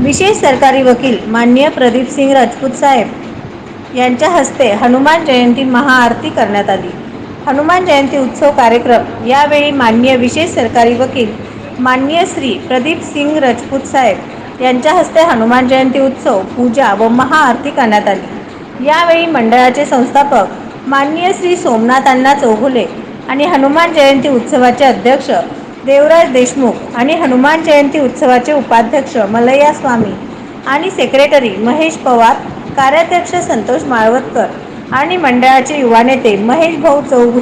विशेष सरकारी वकील माननीय प्रदीप सिंग राजपूत साहेब यांच्या हस्ते हनुमान जयंती महाआरती करण्यात आली. हनुमान जयंती उत्सव कार्यक्रम यावेळी माननीय विशेष सरकारी वकील माननीय श्री प्रदीप सिंग राजपूत साहेब यांच्या हस्ते हनुमान जयंती उत्सव पूजा व महाआरती करण्यात आली. यावेळी मंडळाचे संस्थापक माननीय श्री सोमनाथ अण्णा आणि हनुमान जयंती उत्सवाचे अध्यक्ष देवराज देशमुख आणि हनुमान जयंती उत्सवाचे उपाध्यक्ष मलया स्वामी आणि सेक्रेटरी महेश पवार कार्याध्यक्ष संतोष माळवतकर आणि मंडळाचे युवा नेते महेश भाऊ चौगु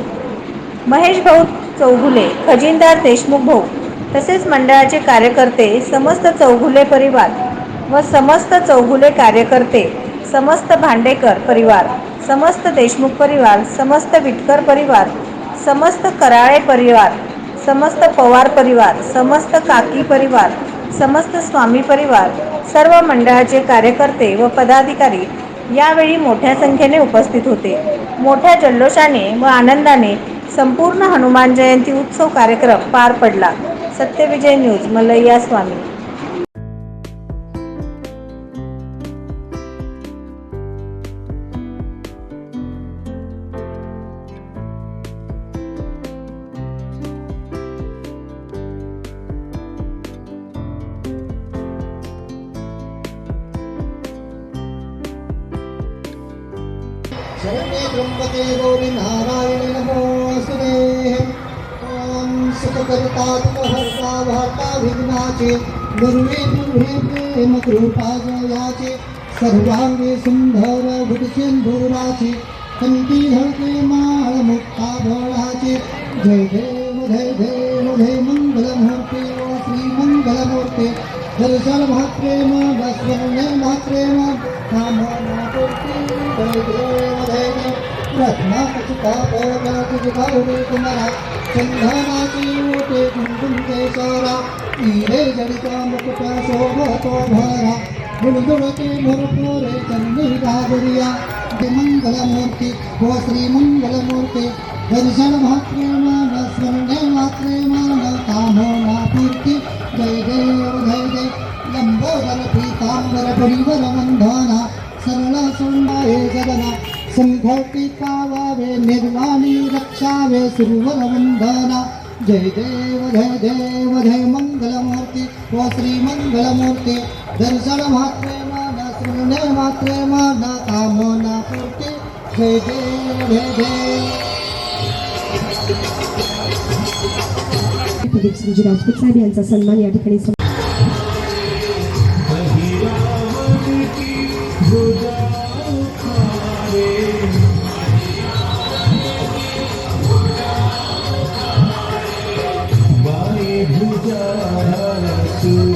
महेश भाऊ चौगुले खजिनदार देशमुख भाऊ तसेच मंडळाचे कार्यकर्ते समस्त चौगुले परिवार व समस्त चौगुले कार्यकर्ते समस्त भांडेकर परिवार समस्त देशमुख परिवार समस्त विटकर परिवार समस्त कराळे परिवार समस्त पवार परिवार समस्त काकी परिवार समस्त स्वामी परिवार सर्व मंडळाचे कार्यकर्ते व पदाधिकारी यावेळी मोठ्या संख्येने उपस्थित होते. मोठ्या जल्लोषाने व आनंदाने संपूर्ण हनुमान जयंती उत्सव कार्यक्रम पार पडला. सत्यविजय न्यूज मलैया स्वामी. वार्ता विघ्नाचे दुर्वे दुर्वे प्रेम कृपा जयाचे सर्वांगी सुंदर गुटसिंधुराचे कंठी हळके माळ मुक्ता बळाचे जय देव जय देव जय मंगलमूर्ती ओ श्री मंगलमूर्ती दर्शन महाप्रेम दर्शने महाप्रेम कामना पूर्ती जय देव जय देव रत्नाकचिता पवनाची गावडे कुमारा चंदनाची ओटे कुंकुम केशरा हिरे जडिता मुकुटा शोभतो भरा. गुणगुणते भरपूर चंदी गाजरिया मंगलमूर्ती व श्री मंगलमूर्ती दर्शन महाप्रेम स्मरणे मात्रेमान कामना पूर्ती. जय जय जय जय. लंबोदर पीतांबर परिवर वंदना संघटी पावावे निर्वाणी रक्षावे सुरवर वंदना जय देव जय देव जय मंगलमूर्ती व श्री मंगलमूर्ती दर्शन मात्रे माना स्मरणे मात्रे माना कामना पूर्ती जय देव जय देव राजपूत साहेब यांचा सन्मान या ठिकाणी you.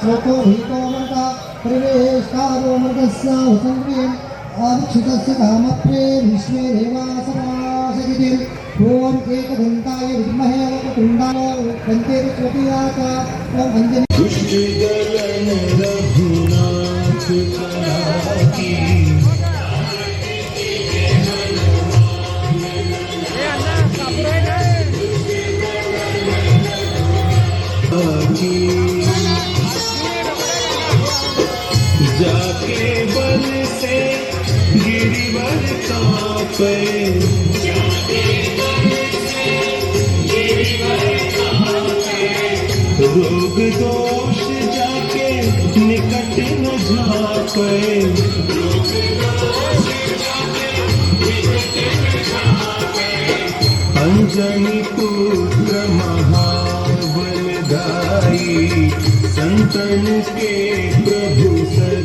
श्लोको भीतो मृता परिवेष्टारो मृगस्य हुसङ्क्रियम् आरक्षितस्य कामप्रे विश्वे देवासनाशगिति ॐ एकदन्ताय विद्महे वक्रतुण्डाय दन्ते प्रचोदयात् ॐ अञ्जनि रोग दोष जाके निकट न झापे। अंजनी पुत्र महाबलदाई संतन के प्रभु सर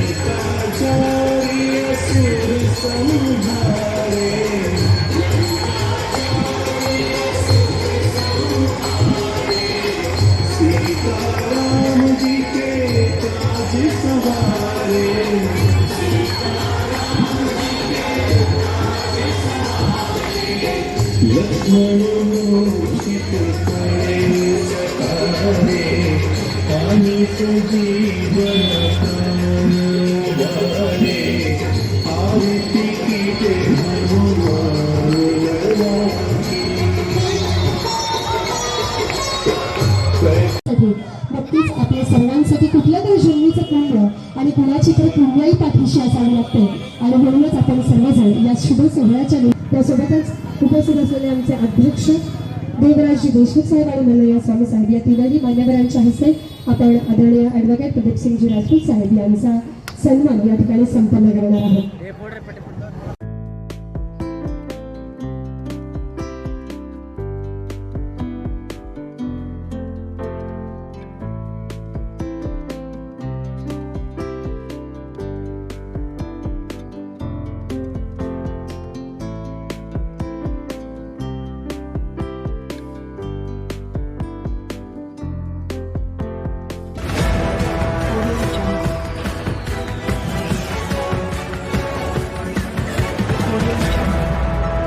नक्कीच आपल्या सर्वांसाठी कुठल्या तरी जन्मीचं पुण्य आणि कुणाची तर पुण्याही पाठीशी असावी लागते आणि म्हणूनच आपण सर्वजण या शुभ सोहळ्याच्या त्यासोबतच उपस्थित असलेले आमचे अध्यक्ष देवराजजी देशमुख साहेब आणि मल्लया स्वामी साहेब या तीनही मान्यवरांच्या हस्ते आपण आदरणीय ॲडव्होकेट प्रदीपसिंगजी राजपूत साहेब यांचा सन्मान या ठिकाणी संपन्न करणार आहोत.